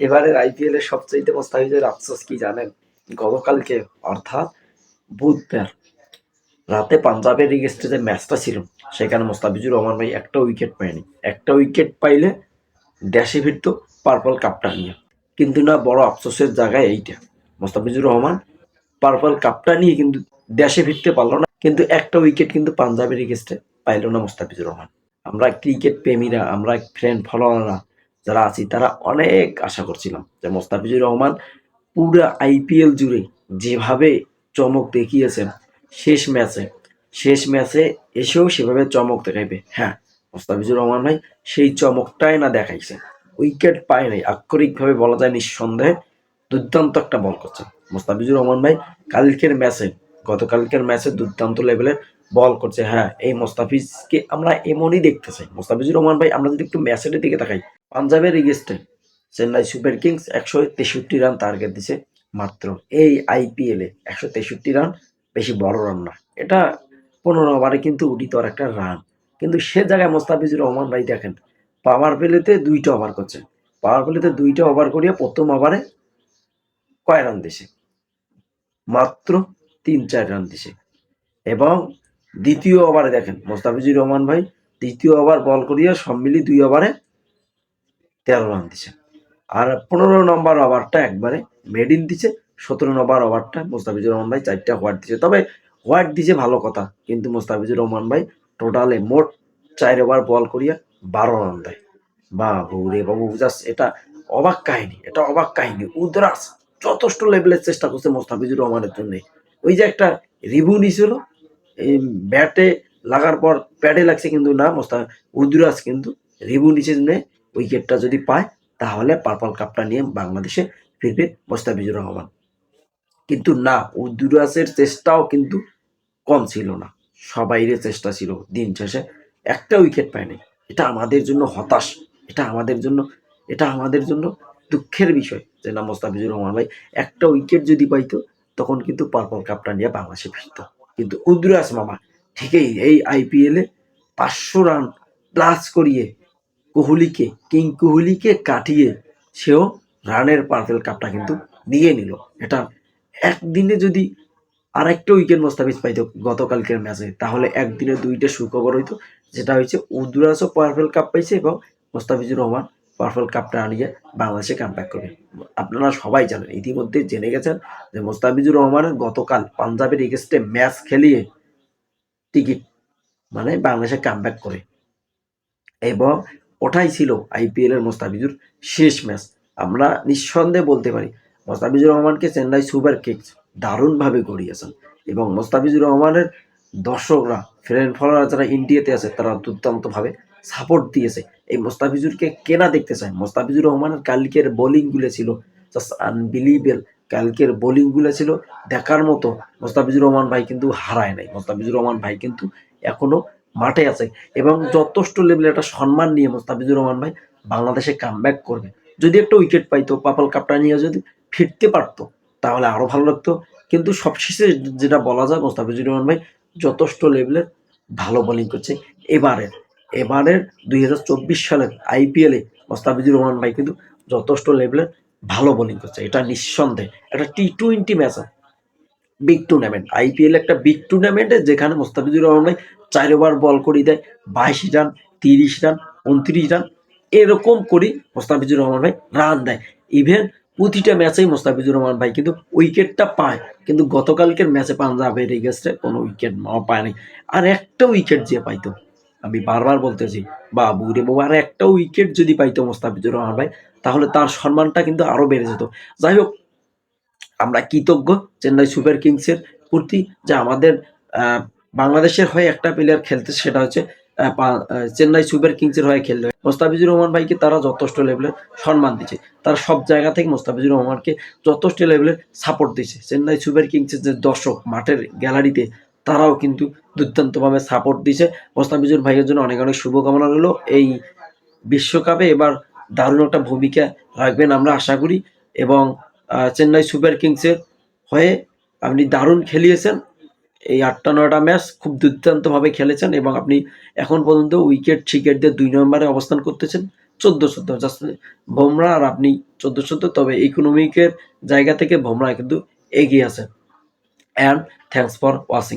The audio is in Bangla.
এবারের আইপিএল এর সবচাইতে মোস্তাফিজের আফসোস কি জানেন? গতকালকে, অর্থাৎ বুধবার রাতে পাঞ্জাবের এগেস্টে যে ম্যাচটা ছিল। সেখানে মোস্তাফিজুর রহমান ভাই একটা উইকেট পায়নি। একটা উইকেট পাইলে দেশে ফিরতো পার্পল কাপটা নিয়ে। কিন্তু না, বড় আফসোসের জায়গায় এইটা। মোস্তাফিজুর রহমান পার্পল কাপটা নিয়ে কিন্তু দেশে ফিরতে পারল না। কিন্তু একটা উইকেট কিন্তু পাঞ্জাবের এগেস্টে পাইলো না মোস্তাফিজুর রহমান। আমরা ক্রিকেট প্রেমীরা, আমরা ফ্রেন্ড ফলোয়াররা যারা আছি, তারা অনেক আশা করছিলাম যে মোস্তাফিজুর রহমান পুরো আইপিএল জুড়ে যেভাবে চমক দেখিয়েছেন শেষ ম্যাচে শেষ ম্যাচে এসেও সেভাবে চমক দেখাইবে। হ্যাঁ মোস্তাফিজুর রহমান ভাই সেই চমকটাই না দেখাইছে। উইকেট পায় নাই, আক্ষরিকভাবে বলা যায় নিঃসন্দেহে দুর্দান্ত একটা বল করছে। মোস্তাফিজুর রহমান ভাই কালকের ম্যাচে, গতকালকের ম্যাচে দুর্দান্ত লেভেলের বল করছে। হ্যাঁ এই মোস্তাফিজকে আমরা এমনই দেখতে চাই। মোস্তাফিজুর রহমান ভাই, আমরা যদি একটু ম্যাচের দিকে তাকাই পাঞ্জাবের এগেস্টে চেন্নাই সুপার কিংস একশো তেষট্টি রান টার্গেট দিছে মাত্র। এই আইপিএলে একশো তেষট্টি রান, বেশি বড় রান না। এটা পনেরো ওভারে কিন্তু উঠিত আর একটা রান। কিন্তু সে জায়গায় মোস্তাফিজুর রহমান ভাই দেখেন পাওয়ার প্লেতে দুইটা ওভার করছে পাওয়ার প্লেতে দুইটা ওভার করিয়ে প্রথম ওভারে কয় রান দিছে? মাত্র তিন চার রান দিছে। এবং দ্বিতীয় ওভারে দেখেন, মোস্তাফিজুর রহমান ভাই দ্বিতীয় ওভার বল করিয়ে সব মিলিয়ে দুই ওভারে তেরো রান দিছে। আর পনেরো নম্বর ওভারটা একবারে মেডিন দিছে, সতেরো নম্বর ওভারটা মোস্তাফিজুর রহমান ভাই চারটা হোয়াইট দিছে। তবে হোয়াইট দিছে ভালো কথা, কিন্তু মোস্তাফিজুর রহমান ভাই টোটালে মোট চার ওভার বল করিয়া বারো রান দেয়। বাবু রে বাবু জাস্ট এটা অবাক কাহিনী, এটা অবাক কাহিনী। উদ্রাস যথেষ্ট লেভেলের চেষ্টা করছে মোস্তাফিজুর রহমানের জন্য। ওই যে একটা রিভিউ নিছিল, এই ব্যাটে লাগার পর প্যাডে লাগছে কিন্তু না, মোস্তা উদ্রাস কিন্তু রিভিউ নিচে উইকেটটা যদি পায়, তাহলে পার্পল কাপটা নিয়ে বাংলাদেশে ফিরবে মোস্তাফিজুর রহমান। কিন্তু না উদ্দুরাসের চেষ্টাও কিন্তু কম ছিল না। সবাইয়ের চেষ্টা ছিল দিন শেষে। একটা উইকেট পায়নি। এটা আমাদের জন্য হতাশ। এটা আমাদের জন্য, এটা আমাদের জন্য দুঃখের বিষয় যে না, মোস্তাফিজুর রহমান ভাই একটা উইকেট যদি পাইতো, তখন কিন্তু পার্পল কাপটা নিয়ে বাংলাদেশে ফিরত। কিন্তু উদ্দুরাস মামা, ঠিকই এই আইপিএলে পাঁচশো রান প্লাস করিয়ে কোহলিকে, কিং কোহলিকে কাটিয়ে সেও রানের পার্পেল কাপটা কিন্তু নিয়ে নিল। এটা একদিনে যদি আরেকটা উইকেট মোস্তাফিজ পাইতো গতকালকের ম্যাচে তাহলে একদিনে দুইটা সুখবর হইতো, যেটা হয়েছে উদ্দুরাসও পার্পেল কাপ পাইছে এবং মোস্তাফিজুর রহমান পার্পেল কাপটা আনিয়ে বাংলাদেশে কামব্যাক করবে। আপনারা সবাই জানেন, ইতিমধ্যে জেনে গেছেন যে মোস্তাফিজুর রহমানের গতকাল পাঞ্জাবের এগেস্টে ম্যাচ খেলিয়ে টিকিট মানে বাংলাদেশে কামব্যাক করে। এবং ওটাই ছিল আইপিএল এর মোস্তাফিজুর শেষ ম্যাচ। আমরা নিঃসন্দেহে বলতে পারি, মোস্তাফিজুর রহমানকে চেন্নাই সুপার কিংস দারুণভাবে গড়িয়েছেন এবং মোস্তাফিজুর রহমানের দর্শকরা ফ্রেন্ড ফলোয়ার যারা ইন্ডিয়াতে আছে, তারা দুর্দান্তভাবে সাপোর্ট দিয়েছে। এই মোস্তাফিজুরকে কেনা দেখতে চায় মোস্তাফিজুর রহমানের কালকের বোলিংগুলো ছিল জাস্ট আনবিলিভেবল কালকের বোলিংগুলো ছিল দেখার মতো। মোস্তাফিজুর রহমান ভাই কিন্তু হারায় নাই। মোস্তাফিজুর রহমান ভাই কিন্তু এখনও মাঠে আছে এবং যথেষ্ট লেভেলে একটা সম্মান নিয়ে মোস্তাফিজুর রহমান ভাই বাংলাদেশে কামব্যাক করবে। যদি একটা উইকেট পাইতো, পাপাল কাপটা নিয়ে যদি ফিরতে পারতো, তাহলে আরও ভালো লাগতো। কিন্তু সবশেষে যেটা বলা যায়, মোস্তাফিজুর রহমান ভাই যথেষ্ট লেভেলের ভালো বোলিং করছে। এবারের এবারের দুই হাজার চব্বিশ সালের আইপিএলে মোস্তাফিজুর রহমান ভাই কিন্তু যথেষ্ট লেভেলের ভালো বোলিং করছে। এটা নিঃসন্দেহে। একটা T twenty match big tournament IPL একটা বিগ টুর্নামেন্টে যেখানে মোস্তাফিজুর রহমান ভাই চার ওভার বল করে দেয়, বাইশ রান, তিরিশ রান, উনত্রিশ রান, এরকম করে মোস্তাফিজুর রহমান ভাই রান দেয়। ইভেন প্রতিটা ম্যাচেই মোস্তাফিজুর রহমান ভাই কিন্তু উইকেটটা পায়, কিন্তু গতকালকের ম্যাচে পাঞ্জাব পাঞ্জাবের এগেস্টে কোনো উইকেট পায় নাই। আর একটা উইকেট যে পাইতো, আমি বারবার বলতেছি, বাবু রে বাবু, আর একটা উইকেট যদি পাইতো মোস্তাফিজুর রহমান ভাই, তাহলে তার সম্মানটা কিন্তু আরও বেড়ে যেত। যাই হোক আমরা কৃতজ্ঞ চেন্নাই সুপার কিংসের প্রতি যে আমাদের বাংলাদেশের হয়ে একটা প্লেয়ার খেলতে সেটা হচ্ছে চেন্নাই সুপার কিংসের হয়ে খেলবে মোস্তাফিজুর রহমান ভাইকে তারা যথেষ্ট লেভেলের সম্মান দিচ্ছে তারা সব জায়গা থেকে মোস্তাফিজুর রহমানকে যথেষ্ট লেভেলের সাপোর্ট দিচ্ছে চেন্নাই সুপার কিংসের যে দর্শক মাঠের গ্যালারিতে তারাও কিন্তু দুর্দান্তভাবে সাপোর্ট দিচ্ছে মোস্তাফিজুর ভাইয়ের জন্য অনেক অনেক শুভকামনা রইল। এই বিশ্বকাপে এবার দারুণ একটা ভূমিকা রাখবেন আমরা আশা করি। এবং চেন্নাই সুপার কিংসের হয়ে আপনি দারুণ খেলিয়েছেন। এই আটটা, নয়টা ম্যাচ খুব দুর্দান্তভাবে খেলেছেন এবং আপনি এখন পর্যন্ত উইকেট ছিকেট দিয়ে দুই নম্বরে অবস্থান করতেছেন, চোদ্দ সদ্য জাস্ট ভোমরা আর আপনি চোদ্দ চোদ্দ তবে ইকোনমিকের জায়গা থেকে ভোমরা কিন্তু এগিয়ে আছেন। And thanks for watching